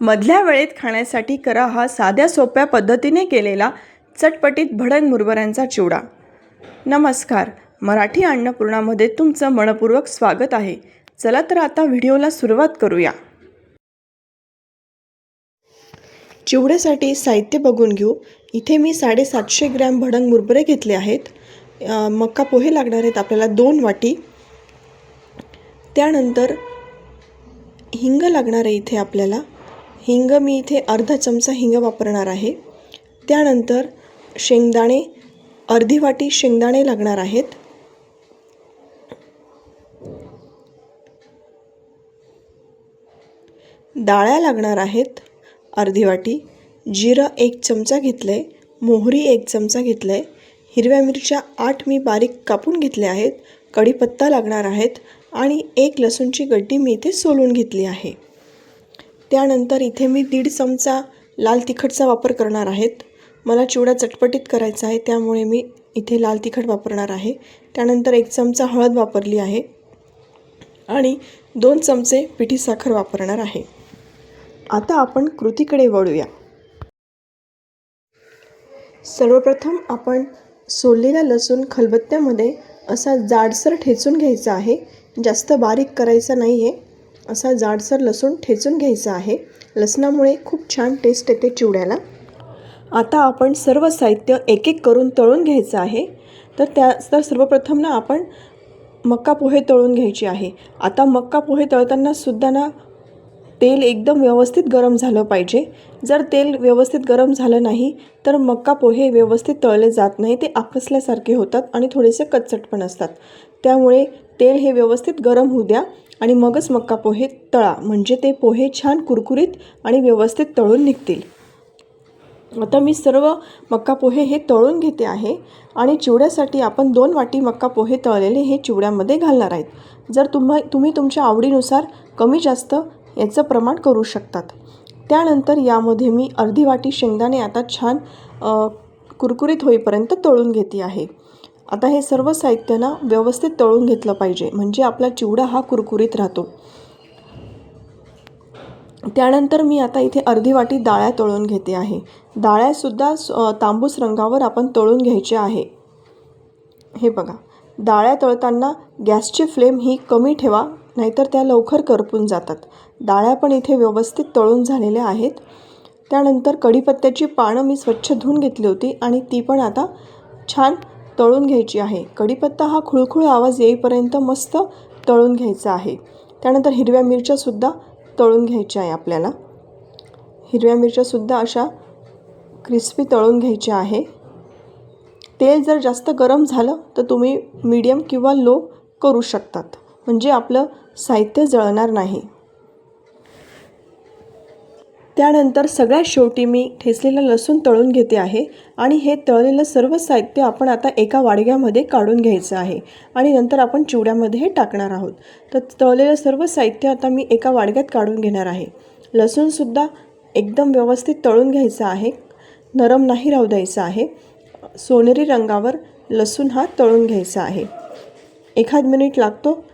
मधल्या वेळेत खाण्यासाठी करा हा साध्या सोप्या पद्धतीने केलेला चटपटीत भडंग मुरबऱ्यांचा चिवडा. नमस्कार. मराठी अन्नपूर्णामध्ये तुमचं मनपूर्वक स्वागत आहे. चला तर आता व्हिडिओला सुरुवात करूया. चिवड्यासाठी साहित्य बघून घेऊ. इथे मी साडेसातशे ग्रॅम भडंग मुरबरे घेतले आहेत. मक्का पोहे लागणार आहेत आपल्याला दोन वाटी. त्यानंतर हिंग लागणार आहे इथे आपल्याला. हिंग मी इथे अर्धा चमचा हिंग वापरणार आहे. त्यानंतर शेंगदाणे अर्धी वाटी शेंगदाणे लागणार आहेत. डाळ्या लागणार आहेत. अर्धी वाटी. जिरं एक चमचा घेतलं आहे मोहरी एक चमचा घेतलं आहे हिरव्या मिरच्या आठ मी बारीक कापून घेतल्या आहेत. कढीपत्ता लागणार आहेत. आणि एक लसूणची गड्डी मी इथे सोलून घेतली आहे. त्यानंतर इथे मी दीड चमचा लाल तिखटचा वापर करणार आहेत. मला चिवडा चटपटीत करायचा आहे त्यामुळे मी इथे लाल तिखट वापरणार आहे. त्यानंतर एक चमचा हळद वापरली आहे आणि दोन चमचे पिठी साखर वापरणार आहे. आता आपण कृतीकडे वळूया. सर्वप्रथम आपण सोललेला लसूण खलबत्त्यामध्ये असा जाडसर ठेचून घ्यायचा आहे. जास्त बारीक करायचा नाही आहे असा जाडसर लसूण ठेचून घ्यायचा आहे. लसणामुळे खूप छान टेस्ट येते चिवड्याला. आता आपण सर्व साहित्य एक एक करून तळून घ्यायचं आहे. तर त्या तर सर्वप्रथम ना आपण मक्का पोहे तळून घ्यायचे आहे. आता मक्का पोहे तळताना सुद्धा ना तेल एकदम व्यवस्थित गरम झालं पाहिजे. जर तेल व्यवस्थित गरम झालं नाही तर मक्का पोहे व्यवस्थित तळले जात नाही. ते आकसल्यासारखे होतात आणि थोडेसे कच्चट पण असतात. त्यामुळे तेल हे व्यवस्थित गरम होऊ द्या. आणि मगच मक्का पोहे तळा म्हणजे ते पोहे छान कुरकुरीत आणि व्यवस्थित तळून निघतील. आता मी सर्व मक्का पोहे हे तळून घेते आहे आणि चिवड्यासाठी आपण दोन वाटी मक्का पोहे तळलेले हे चिवड्यामध्ये घालणार आहेत. जर तुम्हा तुम्ही तुमच्या आवडीनुसार कमी जास्त याचं प्रमाण करू शकतात. त्यानंतर यामध्ये मी अर्धी वाटी शेंगदाणे आता छान कुरकुरीत होईपर्यंत तळून घेते आहे. आता हे सर्व साहित्य ना व्यवस्थित तळून घेतलं पाहिजे. म्हणजे आपला चिवडा हा कुरकुरीत राहतो. त्यानंतर मी आता इथे अर्धी वाटी डाळ्या तळून घेते आहे. डाळ्यासुद्धा तांबूस रंगावर आपण तळून घ्यायचे आहे. हे बघा. डाळ्या तळताना गॅसची फ्लेम ही कमी ठेवा नाहीतर त्या लवकर करपून जातात. डाळ्या पण इथे व्यवस्थित तळून झालेल्या आहेत. त्यानंतर कढीपत्त्याची पानं मी स्वच्छ धुवून घेतली होती आणि ती पण आता छान तळून घ्यायची आहे. कढीपत्ता हा खुळखुळ आवाज येईपर्यंत मस्त तळून घ्यायचा आहे. त्यानंतर हिरव्या मिरच्यासुद्धा तळून घ्यायच्या आहे आपल्याला. हिरव्या मिरच्यासुद्धा अशा क्रिस्पी तळून घ्यायच्या आहे. तेल जर जास्त गरम झालं तर तुम्ही मीडियम किंवा लो करू शकतात. म्हणजे आपलं साहित्य जळणार नाही. त्यानंतर सगळ्यात शेवटी मी ठेचलेलं लसूण तळून घेते आहे आणि हे तळलेलं सर्व साहित्य आपण आता एका वाडग्यामध्ये काढून घ्यायचं आहे आणि नंतर आपण चिवड्यामध्ये हे टाकणार आहोत. तर तळलेलं सर्व साहित्य आता मी एका वाडग्यात काढून घेणार आहे. लसूणसुद्धा एकदम व्यवस्थित तळून घ्यायचं आहे. नरम नाही राहू द्यायचं आहे. सोनेरी रंगावर लसूण हा तळून घ्यायचा आहे. एखाद मिनिट लागतो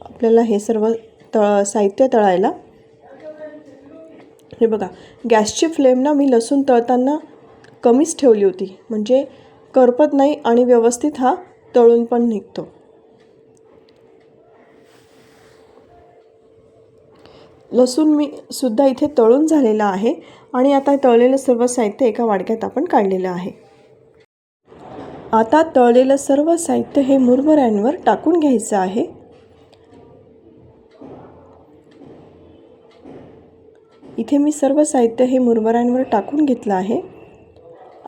आपल्याला हे सर्व तळ साहित्य तळायला. हे बघा गॅसची फ्लेम ना मी लसूण तळताना कमीच ठेवली होती. म्हणजे करपत नाही आणि व्यवस्थित हा तळून पण निघतो. लसूण मी सुद्धा इथे तळून झालेला आहे आणि आता तळलेलं सर्व साहित्य एका वाडक्यात आपण काढलेलं आहे. आता तळलेलं सर्व साहित्य हे मुरमुऱ्यांवर टाकून घ्यायचं आहे. इथे मी सर्व साहित्य हे मुरमुऱ्यांवर टाकून घेतलं आहे.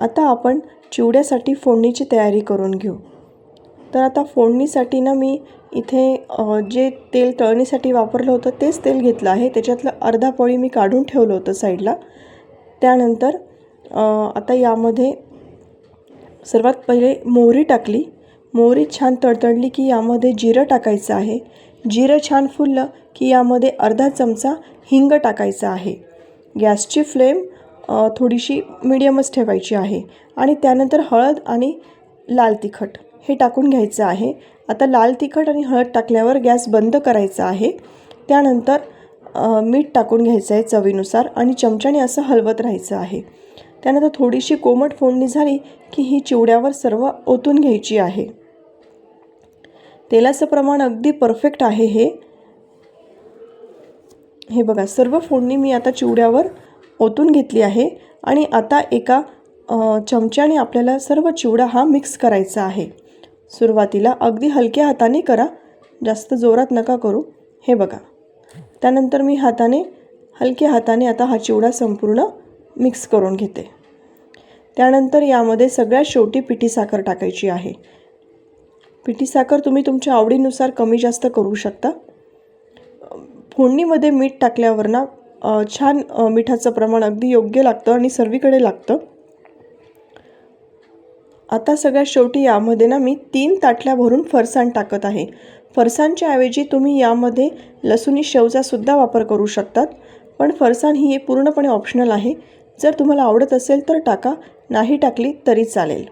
आता आपण चिवड्यासाठी फोडणीची तयारी करून घेऊ. तर आता फोडणीसाठी ना मी इथे जे तेल तळणीसाठी वापरलं होतं तेच तेल घेतलं आहे. त्याच्यातलं अर्धा पोळी मी काढून ठेवलं होतं साईडला. त्यानंतर आता यामध्ये सर्वात पहिले मोहरी टाकली. मोहरी छान तडतडली की यामध्ये जिरं टाकायचं आहे. जिरं छान फुललं की यामध्ये अर्धा चमचा हिंग टाकायचा आहे. गॅसची फ्लेम थोडीशी मिडियमच ठेवायची आहे आणि त्यानंतर हळद आणि लाल तिखट हे टाकून घ्यायचं आहे. आता लाल तिखट आणि हळद टाकल्यावर गॅस बंद करायचा आहे. त्यानंतर मीठ टाकून घ्यायचं आहे चवीनुसार आणि चमच्याने असं हलवत राहायचं आहे. त्यानंतर थोडीशी कोमट फोडणी झाली की ही चिवड्यावर सर्व ओतून घ्यायची आहे. तेलाचं प्रमाण अगदी परफेक्ट आहे हे. हे बघा सर्व फोडणी मी आता चिवड्यावर ओतून घेतली आहे आणि आता एका चमच्याने आपल्याला सर्व चिवडा हा मिक्स करायचा आहे. सुरुवातीला अगदी हलक्या हाताने करा जास्त जोरात नका करू. हे बघा त्यानंतर मी हाताने हलक्या हाताने आता हा चिवडा संपूर्ण मिक्स करून घेते. त्यानंतर यामध्ये सगळ्यात शेवटी पिठी साखर टाकायची आहे. पिठी साखर तुम्ही तुमच्या आवडीनुसार कमी जास्त करू शकता. फोडणीमध्ये मीठ टाकल्यावर ना छान मिठाचं प्रमाण अगदी योग्य लागतं आणि सर्वीकडे लागतं. आता सगळ्यात शेवटी यामध्ये ना मी तीन ताटल्या भरून फरसाण टाकत आहे. फरसाणच्या ऐवजी तुम्ही यामध्ये लसुणी शेवचासुद्धा वापर करू शकतात. पण फरसाण ही पूर्णपणे ऑप्शनल आहे. जर तुम्हाला आवडत असेल तर टाका नाही टाकली तरी चालेल.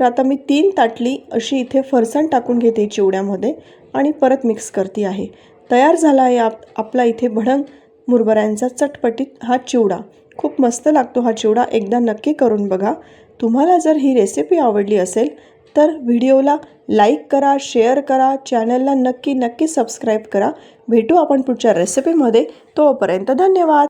तर आता मी तीन ताटली अशी इथे फरसाण टाकून घेते चिवड्यामध्ये आणि परत मिक्स करते आहे. तयार झाला आहे आप आपला इथे भडंग मुरबऱ्यांचा चटपटीत हा चिवडा. खूप मस्त लागतो हा चिवडा. एकदा नक्की करून बघा. तुम्हाला जर ही रेसिपी आवडली असेल तर व्हिडिओला लाईक करा शेअर करा चॅनलला नक्की नक्की सबस्क्राईब करा. भेटू आपण पुढच्या रेसिपीमध्ये तोपर्यंत धन्यवाद!